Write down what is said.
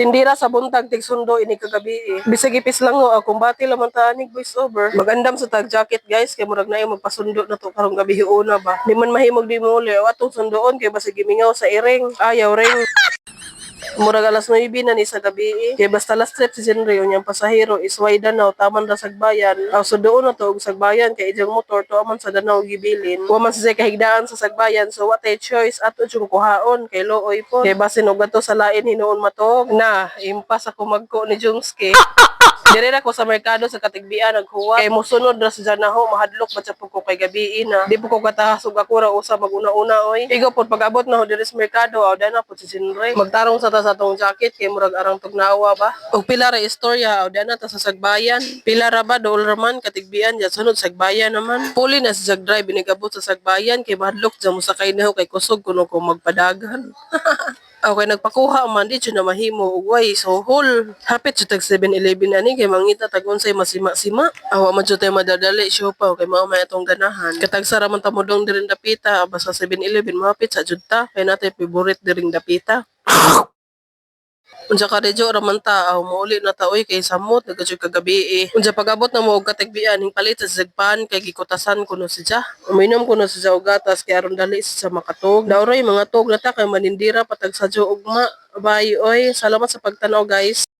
Tindira sa buntag tig sundo ini kagabi eh. Bisag ipis lang ho akong bati laman tanig voice over. Magandam sa tag jacket guys kay murag na magpasundo na to karong gabi una ba. Di man mahimog di mo uli atong sundoon kay basig gimingaw sa iring. Ayaw ring. Murag alas 9 na ni sa gabi eh. Kaya basta last trip si Jinri yung pasahero is way Danau taman ra sagbayan. Aw so doon na to og sagbayan kay ijang motor to aman sa Danau gibilin. Wa man sa kahigdaan sa sagbayan so what a choice ato jung kuhaon kay looy po. Kay basin og ato sa lain hinuon matog. Na impas ako magko ni Jungski. Dire na ko sa merkado sa katigbian naghuwa. Kay mosunod ra sa Janaho mahadlok ba po ko kay gabi na. Di po ko katahasog ako ra usa maguna-una oy. Igo pod pag-abot na ho dire sa merkado aw dana po si Jinre. Magtarong sa ta sa tong jacket kay murag arang tugnawa ba. Og pila ra istorya aw dana ta sa sagbayan. Pila ra ba dol raman katigbian ya sunod sagbayan naman. Puli na Jag Drive binigabot sa sagbayan kay mahadlok sa mo sakay na kay kusog kuno ko magpadagan. Okay, nagpakuha man di na mahimo ug way so hol. Hapit sa tag 7-Eleven ani kay mangita tag unsay masima-sima. Awa man jud tay madadali siya pa kay mao may atong ganahan. Katag sara man ta modong diring dapita basta 7-Eleven mahapit sa jud ta kay natay favorite diring dapita. Unsa ka rejo raman ta aw mauli na ta oy kay samot nagajud kagabi eh. Unsa pagabot na mo og katigbian ning palit sa zagpan kay gikutasan kuno siya. Uminom kuno siya og gatas kay aron dali siya makatog. Dauray mga tog na ta kay manindira patag sa ugma. Bye oy. Salamat sa pagtanaw guys.